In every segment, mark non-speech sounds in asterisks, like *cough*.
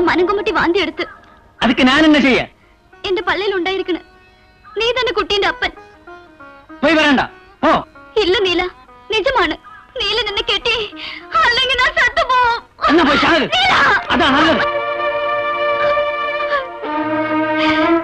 ഞാൻ മനം കൊമ്മട്ടി വാന്തി എടുത്ത് അതൊക്കെ ഞാൻ എന്നെ ചെയ്യാൻ എന്റെ പള്ളിയിൽ ഉണ്ടായിരിക്കണ്. നീ തന്നെ കുട്ടീന്റെ അപ്പൻ. പോയി വരണ്ട. ഓ ഇല്ല നീല. നിജമാണ്. നീല നിന്നെ കെട്ടി. അല്ലെങ്കിൽ ഞാൻ സത്തുപോകും എന്നാ പോയി ചാകരുത്. അതാ നല്ലത്. *laughs*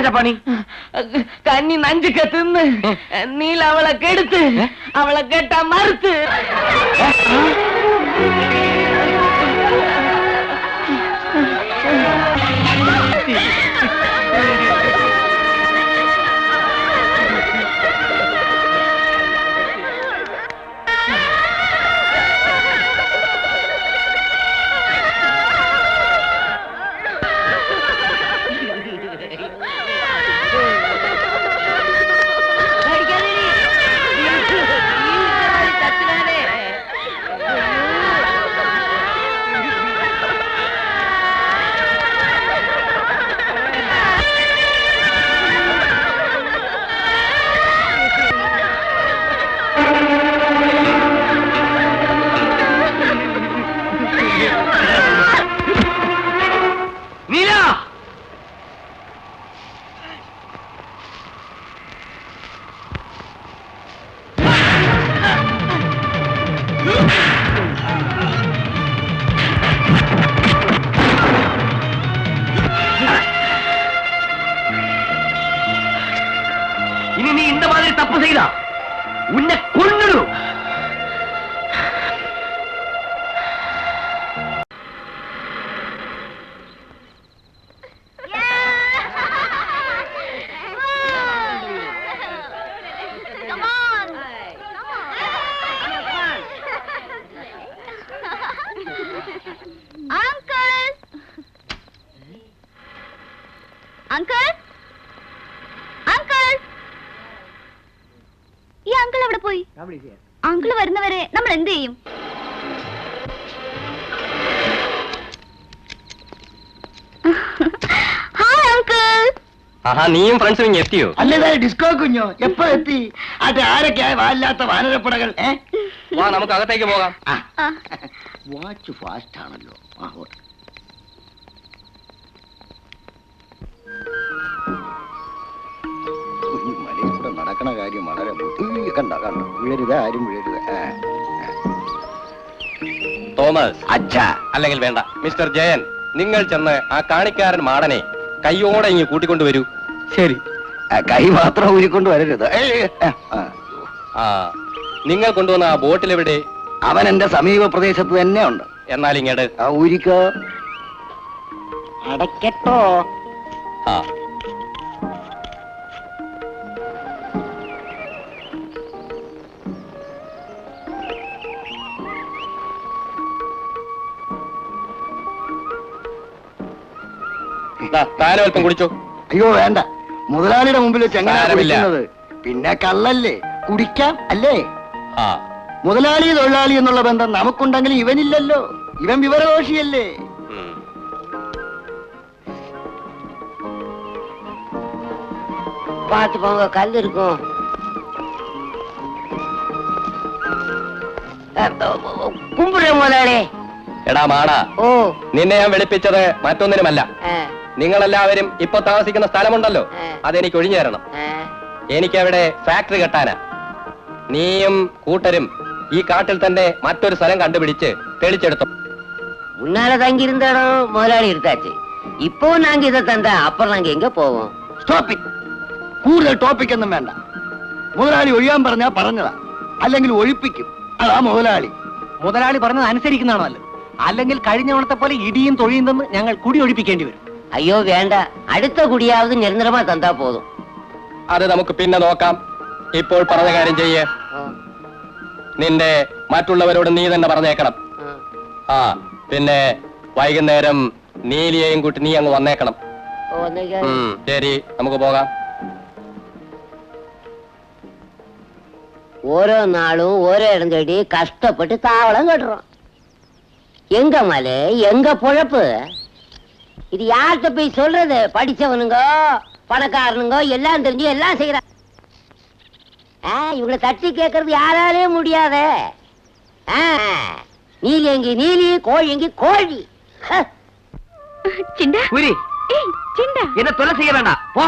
என்ன ஜப்பானி கண்ணி நஞ்சு கத்துன்னு நீல அவளை கெடுத்து அவளை கேட்டா மறுத்து. தப்பு செய்தா? உன்னை கொன்னுடும் Come പോയി. അങ്കിൾ വരുന്നവരെ നമ്മൾ എന്ത് ചെയ്യും? ആഹാ നീയും ഫ്രണ്ട്സും ഇങ്ങ് എത്തിയോ? അല്ലതാ ഡിസ്കോ കുഞ്ഞോ? എപ്പോ എത്തി? അത് ആരൊക്കെയായ വാല്ലാത്ത വാനരപ്പടകൾ? വാ നമുക്ക് അകത്തേക്ക് പോകാം. ആ, വാച്ച് ഫാസ്റ്റ് ആണല്ലോ. ആ, ഓട്ടെ. നടക്കണ കാര്യം വളരെ ബുദ്ധി കണ്ട കണ്ട. വീഴരുത് ആരും വീഴരുത് തോമസ്. അച്ഛ. അല്ലെങ്കിൽ വേണ്ട. മിസ്റ്റർ ജയൻ നിങ്ങൾ ചെന്ന് ആ കാണിക്കാരൻ മാടനെ കയ്യോടെ ഇങ്ങ് കൂട്ടിക്കൊണ്ടുവരൂ ശരി. കൈ മാത്രം ഊരിക്കൊണ്ട് വരരുത്. ആ, നിങ്ങൾ കൊണ്ടുവന്ന ആ ബോട്ടിൽ എവിടെ? അവൻ എന്റെ സമീപ പ്രദേശത്ത് തന്നെ ഉണ്ട്. എന്നാൽ ഇങ്ങട്. ആ ഊരിക്കോ. അടക്കട്ടോ ആ. ദാ, താനും അല്പം കുടിച്ചോ അയ്യോ വേണ്ട മുതലാളിയുടെ മുമ്പിൽ വെച്ച് എങ്ങനെയാ സാരമില്ല. കുടിക്കുന്നത് പിന്നെ കള്ളല്ലേ കുടിക്കാം അല്ലേ ആ മുതലാളി തൊഴിലാളി എന്നുള്ള ബന്ധം നമുക്കുണ്ടെങ്കിൽ ഇവനില്ലല്ലോ ഇവൻ വിവരദോഷിയല്ലേ ഉം. பார்த்து போங்க கல் இருக்கும் கும்பிடுற முதலாளி എടാ മാടാ ഓ നിന്നെ ഞാൻ വിളിപ്പിച്ചത് മറ്റൊന്നിനുമല്ല ആ, നിങ്ങളെല്ലാവരും ഇപ്പൊ താമസിക്കുന്ന സ്ഥലമുണ്ടല്ലോ ഏ. അതെനിക്ക് ഒഴിഞ്ഞു തരണം ആ. എനിക്കവിടെ ഫാക്ടറി കെട്ടാനാ നീയും കൂട്ടരും ഈ കാട്ടിൽ തന്നെ മറ്റൊരു സ്ഥലം കണ്ടുപിടിച്ച് തെളിച്ചെടുത്തു முன்னால தங்கி இருந்த இடம் முதலாளி எடுத்தாச்சு இப்போ நாங்க இதை தந்தா அப்புறம் நாங்க எங்க போவோம் സ്റ്റോപ്പ് ഇറ്റ് കൂടുതൽ ടോപ്പിക് ഒന്നും വേണ്ട മുതലാളി ഒഴിയാൻ പറഞ്ഞാ പറഞ്ഞതാ അല്ലെങ്കിൽ ഒഴിപ്പിക്കും അതാ മുതലാളി മുതലാളി പറഞ്ഞത് അനുസരിക്കുന്നതാണ് നല്ലത് അല്ലെങ്കിൽ കഴിഞ്ഞ തവണത്തെ പോലെ ഇടിയും തൊഴിയും തന്ന് ഞങ്ങൾ കുടി ഒഴിപ്പിക്കേണ്ടി വരും അയ്യോ വേണ്ട. അടുത്ത കുടിയാവത് നിരന്തരമായി തന്താ പോതും. അത് നമുക്ക് പിന്നെ നോക്കാം. ഇപ്പോൾ പറഞ്ഞ കാര്യം ചെയ്യേ. നിന്റെ മറ്റുള്ളവരോട് നീ തന്നെ പറഞ്ഞേക്കണം. ആ. പിന്നെ വൈകുന്നേരം നീലിയെയും കൂട്ടി നീ അങ്ങ് വന്നേക്കണം. ശരി നമുക്ക് പോകാം. ഓരോ നാളും ഓരോ ഇടം തേടി കഷ്ടപ്പെട്ട് താവളം കെട്ടുറോം എങ്ക മല എങ്ക പുഴപ്പ്? இது யார்கிட்ட போய் சொல்றது? படிச்சவனுங்க பணக்காரனுங்க எல்லாம் தெரிஞ்சு எல்லாம் செய்யறாங்க இவங்களை தட்டி கேட்கறது யாராலே முடியாத. நீலி எங்கி நீலி கோழி எங்கி கோழி? சிண்டா. என்ன தொலை செய்ய போ.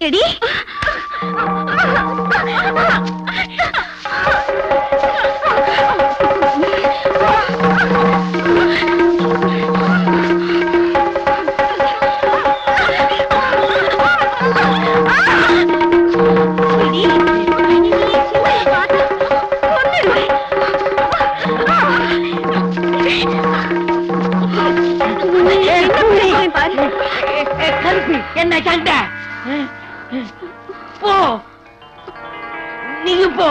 തൊല ചെയ്യ பார் கருப்பு என்ன சண்டை? போ. நீ போ.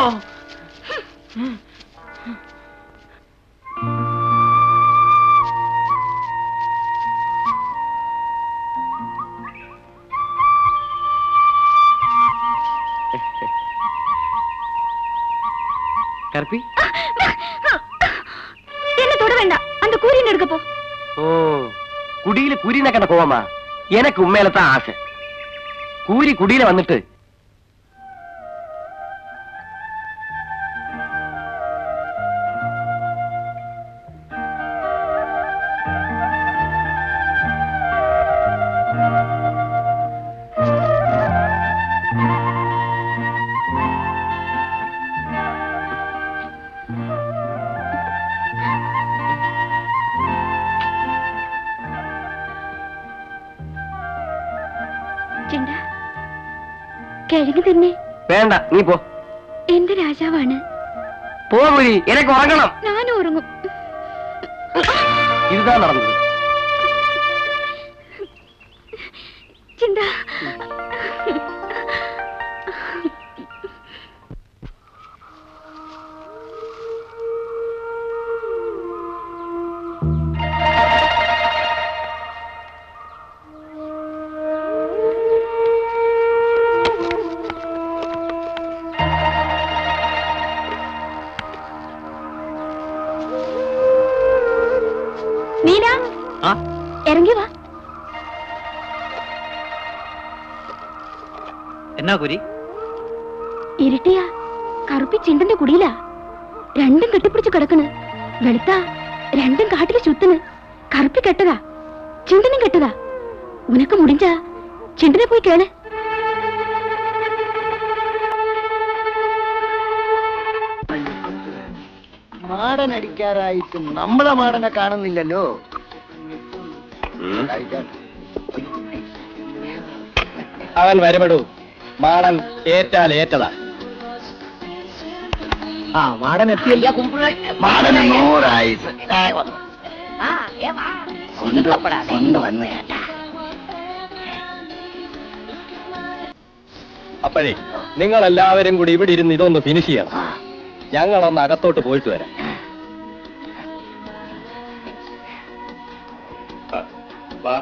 கருப்பி? என்ன தொட வேண்டாம். அந்த கூறின்னு எடுக்க போ. ஓ. കുടിയിൽ കുരിനെ കിടക്കുവാമ എനക്ക് ഉമ്മേലത്തെ ആശ. കൂരി കുടിയിൽ വന്നിട്ട് ചിണ്ട കിഴങ്ങ് തന്നെ. വേണ്ട നീ പോ. എന്റെ രാജാവാണ്. പോ കുരി എനിക്ക് ഉറങ്ങണം. ഞാനും ഉറങ്ങും. ഇതാ നടന്നത്. നീന ഇറങ്ങി വാ. എന്നാ കുരി? ഇരുട്ടിയാ കറുപ്പി ചിണ്ടന്റെ കുടിയിലാ. രണ്ടും കെട്ടിപ്പിടിച്ച് കിടക്കണ്. വെളുത്ത രണ്ടും കാട്ടിൽ ചുത്തിന് കറുപ്പി കെട്ടതാ ചിണ്ടനും കെട്ടതാ. ഉനക്ക് മുടിഞ്ചാ ചിണ്ടനെ പോയി കേൾ. മാടൻ അടിക്കാറായിട്ട് നമ്മളെ മാടനെ കാണുന്നില്ലല്ലോ. അവൻ വരുമെടൂ മാടൻ ഏറ്റാൽ ഏറ്റതാ. ആ മാടൻ എത്തിയല്ല. മാടന് നൂറായുസ് അപ്പോഴേ നിങ്ങൾ എല്ലാവരും കൂടി ഇവിടെ ഇരുന്ന് ഇതൊന്ന് ഫിനിഷ് ചെയ്യണം. ഞങ്ങളൊന്ന് അകത്തോട്ട് പോയിട്ട് വരാം. ആ, വാ